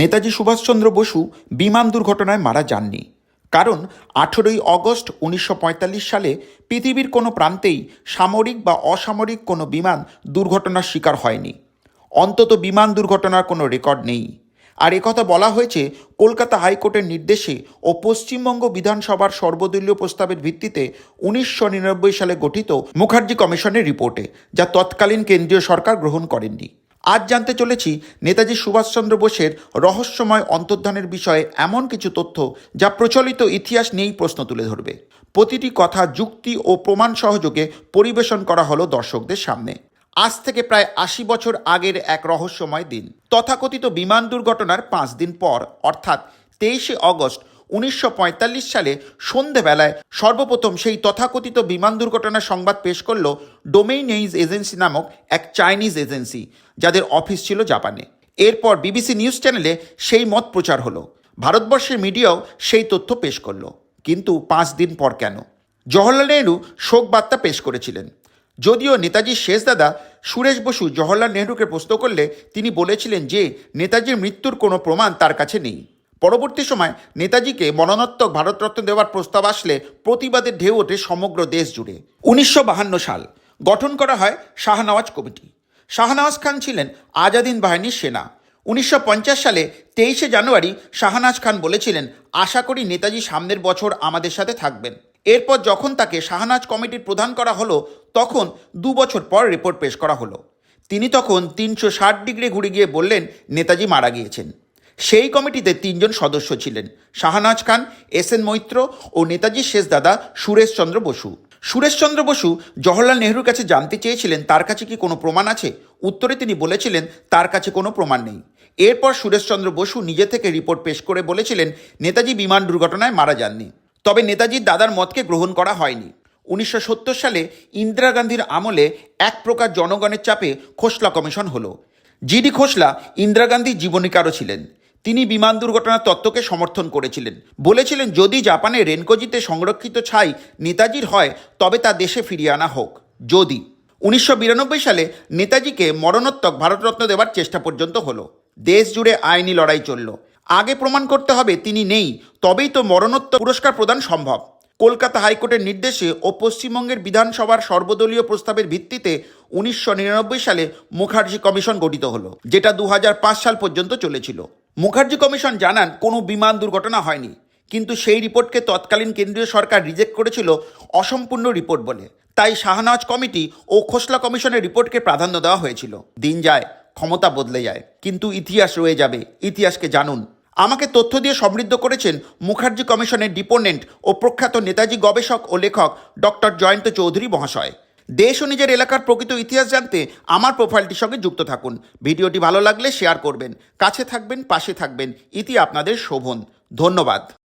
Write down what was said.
নেতাজি সুভাষচন্দ্র বসু বিমান দুর্ঘটনায় মারা যাননি। কারণ আঠেরোই অগস্ট উনিশশো পঁয়তাল্লিশ সালে পৃথিবীর কোনো প্রান্তেই সামরিক বা অসামরিক কোনো বিমান দুর্ঘটনার শিকার হয়নি। অন্তত বিমান দুর্ঘটনার কোনো রেকর্ড নেই। আর একথা বলা হয়েছে কলকাতা হাইকোর্টের নির্দেশে ও পশ্চিমবঙ্গ বিধানসভার সর্বদলীয় প্রস্তাবের ভিত্তিতে উনিশশো নিরানব্বই সালে গঠিত মুখার্জি কমিশনের রিপোর্টে, যা তৎকালীন কেন্দ্রীয় সরকার গ্রহণ করেননি। আজ জানতে চলেছি নেতাজি সুভাষচন্দ্র বোসের রহস্যময় অন্তর্ধানের বিষয়ে এমন কিছু তথ্য যা প্রচলিত ইতিহাস নিয়েই প্রশ্ন তুলে ধরবে। প্রতিটি কথা, যুক্তি ও প্রমাণ সহযোগে পরিবেশন করা হলো দর্শকদের সামনে। আজ থেকে প্রায় আশি বছর আগের এক রহস্যময় দিন। তথাকথিত বিমান দুর্ঘটনার পাঁচ দিন পর, অর্থাৎ তেইশে অগস্ট উনিশশো পঁয়তাল্লিশ সালে সন্ধেবেলায় সর্বপ্রথম সেই তথাকথিত বিমান দুর্ঘটনার সংবাদ পেশ করল ডোমেইন নিউজ এজেন্সি নামক এক চাইনিজ এজেন্সি, যাদের অফিস ছিল জাপানে। এরপর বিবিসি নিউজ চ্যানেলে সেই মত প্রচার হলো। ভারতবর্ষের মিডিয়াও সেই তথ্য পেশ করল। কিন্তু পাঁচ দিন পর কেন? জওহরলাল নেহরু শোক বার্তা পেশ করেছিলেন। যদিও নেতাজির শেষ দাদা সুরেশ বসু জওহরলাল নেহরুকে প্রশ্ন করলে তিনি বলেছিলেন যে, নেতাজির মৃত্যুর কোনো প্রমাণ তার কাছে নেই। পরবর্তী সময় নেতাজিকে মরণোত্তর ভারতরত্ন দেওয়ার প্রস্তাব আসলে প্রতিবাদের ঢেউ ওঠে সমগ্র দেশ জুড়ে। উনিশশো সাল গঠন করা হয় শাহনওয়াজ কমিটি। শাহনওয়াজ খান ছিলেন আজাদিন বাহিনীর সেনা। উনিশশো পঞ্চাশ সালে তেইশে জানুয়ারি শাহনাজ খান বলেছিলেন, আশা করি নেতাজি সামনের বছর আমাদের সাথে থাকবেন। এরপর যখন তাকে শাহনাজ কমিটির প্রধান করা হলো, তখন দু বছর পর রিপোর্ট পেশ করা হলো। তিনি তখন তিনশো ষাট ডিগ্রি ঘুরে গিয়ে বললেন, নেতাজি মারা গিয়েছেন। সেই কমিটিতে তিনজন সদস্য ছিলেন শাহনাজ খান, এস এন মৈত্র ও নেতাজির শেষ দাদা সুরেশচন্দ্র বসু। সুরেশচন্দ্র বসু জওহরলাল নেহরুর কাছে জানতে চেয়েছিলেন, তার কাছে কি কোনো প্রমাণ আছে? উত্তরে তিনি বলেছিলেন, তার কাছে কোনো প্রমাণ নেই। এরপর সুরেশচন্দ্র বসু নিজে থেকে রিপোর্ট পেশ করে বলেছিলেন, নেতাজি বিমান দুর্ঘটনায় মারা যাননি। তবে নেতাজির দাদার মতকে গ্রহণ করা হয়নি। উনিশশো সত্তর সালে ইন্দিরা গান্ধীর আমলে এক প্রকার জনগণের চাপে খোসলা কমিশন হলো। জিডি খোসলা ইন্দিরা গান্ধীর জীবনীকারও ছিলেন। তিনি বিমান দুর্ঘটনার তত্ত্বকে সমর্থন করেছিলেন। বলেছিলেন, যদি জাপানে রেনকোজিতে সংরক্ষিত ছাই নেতাজির হয়, তবে তা দেশে ফিরিয়ে আনা হোক। যদি। উনিশশো বিরানব্বই সালে নেতাজিকে মরণোত্তক ভারতরত্ন দেওয়ার চেষ্টা পর্যন্ত হলো। দেশ জুড়ে আইনি লড়াই চলল। আগে প্রমাণ করতে হবে, তিনি নেই, তবেই তো মরণোত্তর পুরস্কার প্রদান সম্ভব। কলকাতা হাইকোর্টের নির্দেশে ও পশ্চিমবঙ্গের বিধানসভার সর্বদলীয় প্রস্তাবের ভিত্তিতে উনিশশো নিরানব্বই সালে মুখার্জি কমিশন গঠিত হলো, যেটা দু হাজার পাঁচ সাল পর্যন্ত চলেছিল। মুখার্জি কমিশন জানান, কোনো বিমান দুর্ঘটনা হয়নি। কিন্তু সেই রিপোর্টকে তৎকালীন কেন্দ্রীয় সরকার রিজেক্ট করেছিল অসম্পূর্ণ রিপোর্ট বলে। তাই শাহনওয়াজ কমিটি ও খোসলা কমিশনের রিপোর্টকে প্রাধান্য দেওয়া হয়েছিল। দিন যায়, ক্ষমতা বদলে যায়, কিন্তু ইতিহাস রয়ে যাবে, ইতিহাসকে জানুন। আমাকে তথ্য দিয়ে সমৃদ্ধ করেছেন মুখার্জি কমিশনের ডিপোনেন্ট ও প্রখ্যাত নেতাজি গবেষক ও লেখক ডক্টর জয়ন্ত চৌধুরী মহাশয়। দেশ ও নিজের এলাকার প্রকৃত ইতিহাস জানতে আমার প্রোফাইলটির সঙ্গে যুক্ত থাকুন। ভিডিওটি ভালো লাগলে শেয়ার করবেন। কাছে থাকবেন, পাশে থাকবেন। ইতি আপনাদের শোভন। ধন্যবাদ।